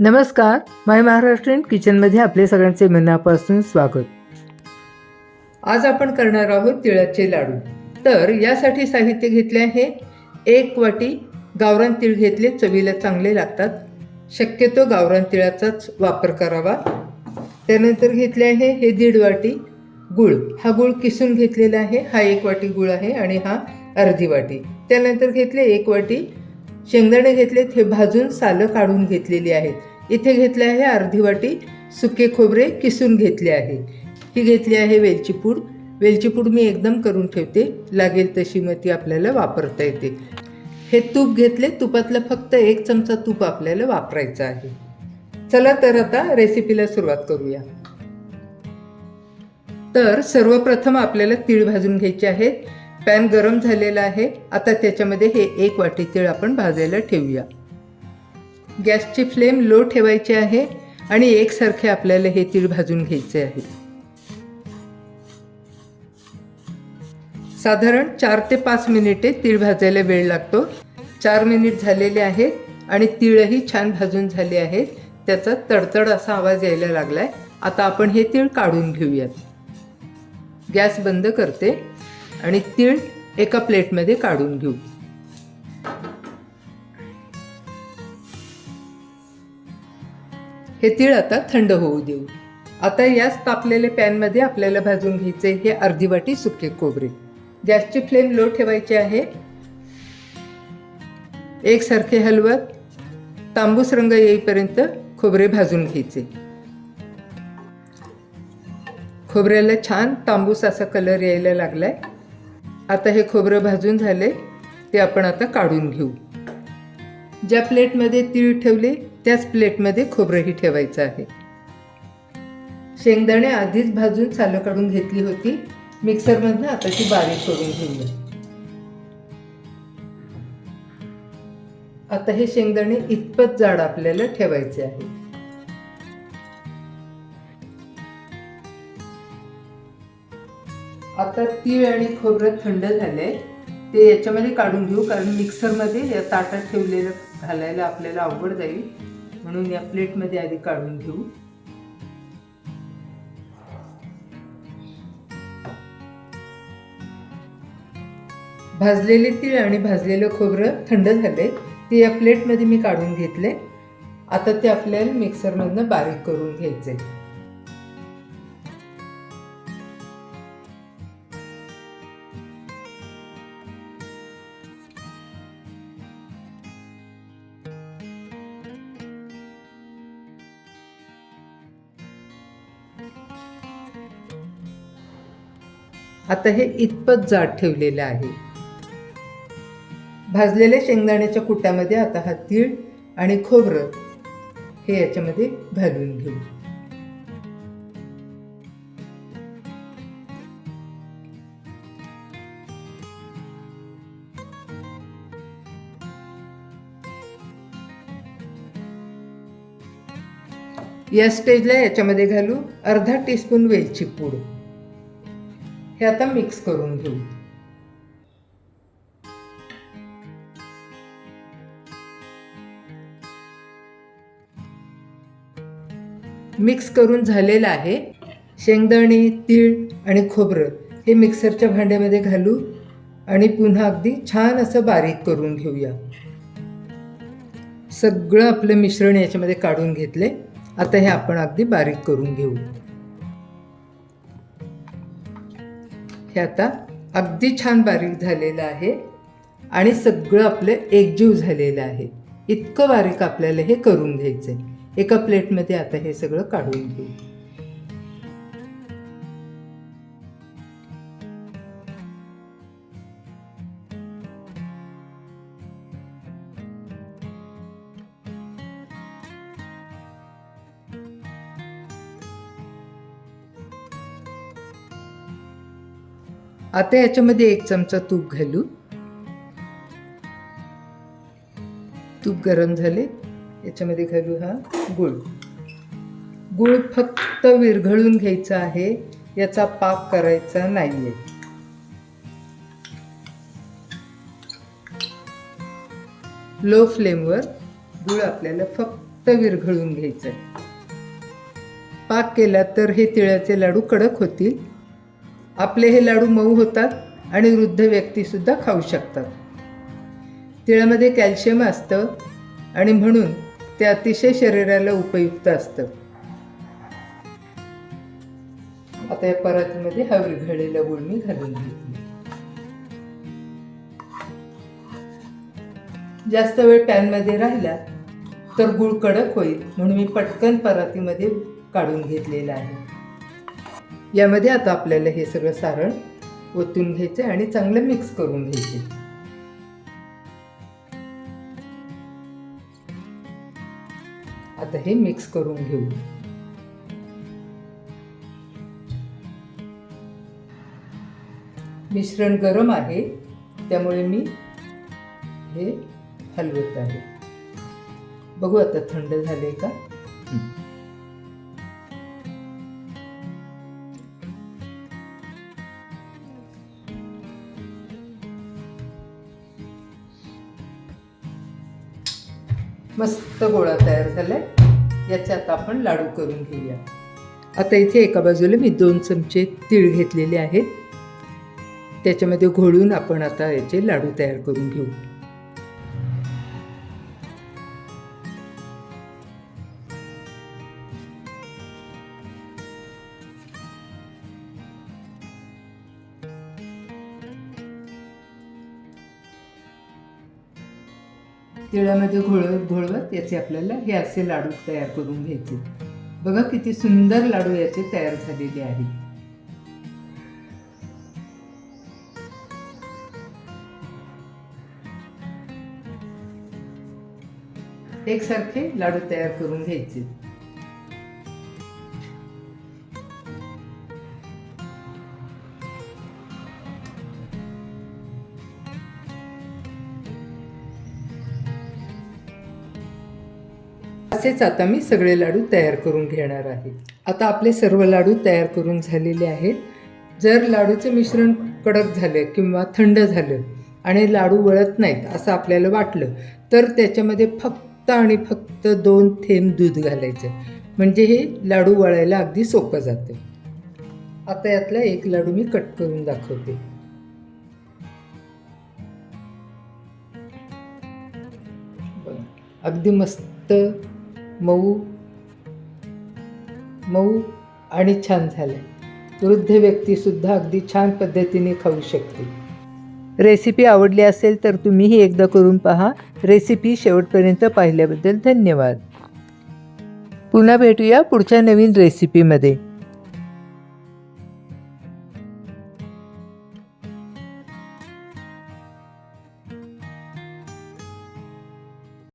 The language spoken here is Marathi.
नमस्कार माय महाराष्ट्रीयन किचनमध्ये आपले सगळ्यांचे मनापासून स्वागत. आज आपण करणार आहोत तिळाचे लाडू. तर यासाठी साहित्य घेतले आहे. एक वाटी गावरान तीळ घेतले चवीला चांगले लागतात. शक्यतो गावरान तिळाचाच वापर करावा. त्यानंतर घेतले आहे हे दीड वाटी गुळ. हा गुळ किसून घेतलेला आहे. हा एक वाटी गुळ आहे आणि हा अर्धी वाटी. त्यानंतर घेतले एक वाटी शेंगदाणे घेतलेत. हे भाजून सालं काढून घेतलेली आहेत. इथे घेतले आहे अर्धी वाटी सुके खोबरे किसून घेतले आहे. ही घेतली आहे वेलची पूड. वेलची पूड मी एकदम करून ठेवते. लागेल तशी मग ती आपल्याला वापरता येते. हे तूप घेतले तुपातलं फक्त एक चमचा तूप आपल्याला वापरायचं आहे. चला तर आता रेसिपीला सुरुवात करूया. तर सर्वप्रथम आपल्याला तीळ भाजून घ्यायचे आहेत. पॅन गरम झालेला आहे. आता त्याच्यामध्ये हे एक वाटी तीळ आपण भाजायला ठेवूया. गॅसची फ्लेम लो ठेवायची आहे आणि एकसारखे आपल्याला हे तीळ भाजून घ्यायचे आहे. साधारण चार ते पाच मिनिटे तीळ भाजायला वेळ लागतो. चार मिनिट झालेले आहेत आणि तीळही छान भाजून झाले आहेत. त्याचा तडतड असा आवाज यायला लागलाय. आता आपण हे तीळ काढून घेऊयात. गॅस बंद करते आणि तीळ एका प्लेटमध्ये काढून घेऊ. हे तीळ आता थंड होऊ देऊ. आता याच तापलेल्या पॅनमध्ये आपल्याला भाजून घ्यायचे हे अर्धी वाटी सुके खोबरे गॅसची फ्लेम लो ठेवायची आहे. एकसारखे हलवत तांबूस रंग येईपर्यंत खोबरे भाजून घ्यायचे. खोबऱ्याला छान तांबूस असा कलर यायला लागलाय. आता हे खोबरं भाजून झाले ते आपण आता काढून घेऊ. ज्या प्लेटमध्ये तीळ ठेवले त्याच प्लेटमध्ये खोबरंही ठेवायचं आहे. शेंगदाणे आधीच भाजून सालं काढून घेतली होती. मिक्सरमधनं आता ती बारीक करून घेऊया. आता हे शेंगदाणे इतपत जाड आपल्याला ठेवायचे आहे. आता तीळ आणि खोबरं थंड झाले ते याच्यामध्ये काढून घेऊ कारण मिक्सरमध्ये या ताटात ठेवलेलं घालायला आपल्याला अवघड जाईल. म्हणून या प्लेटमध्ये आधी काढून घेऊ. भाजलेले तीळ आणि भाजलेलं खोबरं थंड झाले ते या प्लेटमध्ये मी काढून घेतले. आता ते आपल्याला मिक्सरमधनं बारीक करून घ्यायचे. आता हे इतपत जाड ठेवलेलं आहे. भाजलेल्या शेंगदाण्याच्या कुट्यामध्ये आता हा तीळ आणि खोबरं हे याच्यामध्ये घालून घेऊ. या स्टेजला याच्यामध्ये घालू अर्धा टीस्पून वेलची पूड. हे आता मिक्स करून घेऊ. मिक्स करून झालेलं आहे शेंगदाणे तीळ आणि खोबरं. हे मिक्सरच्या भांड्यामध्ये घालू आणि पुन्हा अगदी छान असं बारीक करून घेऊया. सगळं आपलं मिश्रण याच्यामध्ये काढून घेतले आता हे आपण अगदी बारीक करून घेऊ. हे आता अगदी छान बारीक झालेलं आहे आणि सगळं आपलं एकजीव झालेलं आहे. इतकं बारीक आपल्याला हे करून घ्यायचं आहे एका प्लेटमध्ये आता हे सगळं काढून घेऊ. आता याच्यामध्ये एक चमचा तूप घालू. तूप गरम झाले. याच्यामध्ये घालू हा गुळ. गुळ फक्त विरघळून घ्यायचा आहे. याचा पाक करायचा नाहीये. लो फ्लेमवर गुळ आपल्याला फक्त विरघळून घ्यायचं आहे पाक केला तर हे तिळाचे लाडू कडक होतील. आपले हे लाडू मऊ होतात आणि वृद्ध व्यक्तीसुद्धा खाऊ शकतात. तिळामध्ये कॅल्शियम असतं आणि म्हणून ते अतिशय शरीराला उपयुक्त असतं. आता या परातीमध्ये हा विरघळलेला गुळ मी घालून घेतली जास्त वेळ पॅनमध्ये राहिला तर गुळ कडक होईल म्हणून मी पटकन परातीमध्ये काढून घेतलेलं आहे. यामध्ये आता आपल्याला हे सगळं सारण ओतून घ्यायचे आणि चांगलं मिक्स करून घ्यायचे आता हे मिक्स करून घेऊ. मिश्रण गरम आहे त्यामुळे मी हे हलवत आहे. बघू आता थंड झाले का? मस्त गोळा तयार झालाय. याचे आता आपण लाडू करून घेऊया. आता इथे एका बाजूला मी दोन चमचे तीळ घेतलेले आहेत. त्याच्यामध्ये घोळून आपण आता याचे लाडू तयार करून घेऊ. तिळामध्ये घोळवत घोळवत याचे आपल्याला हे असे लाडू तयार करून घ्यायचे. बघा किती सुंदर लाडू याचे तयार झालेले आहेत एकसारखे लाडू तयार करून घ्यायचे. असेच आता मी सगळे लाडू तयार करून घेणार आहे. आता आपले सर्व लाडू तयार करून झालेले आहेत. जर लाडूचं मिश्रण कडक झालं किंवा थंड झालं आणि लाडू वळत नाहीत असं आपल्याला वाटलं तर त्याच्यामध्ये फक्त आणि फक्त दोन थेंब दूध घालायचं. म्हणजे हे लाडू वळायला अगदी सोपं जातं. आता यातला एक लाडू मी कट करून दाखवते. अगदी मस्त मऊ मऊ आणि छान झालं वृद्ध व्यक्तीसुद्धा अगदी छान पद्धतीने खाऊ शकते रेसिपी आवडली असेल तर तुम्हीही एकदा करून पहा. रेसिपी शेवटपर्यंत पाहिल्याबद्दल धन्यवाद. पुन्हा भेटूया पुढच्या नवीन रेसिपीमध्ये.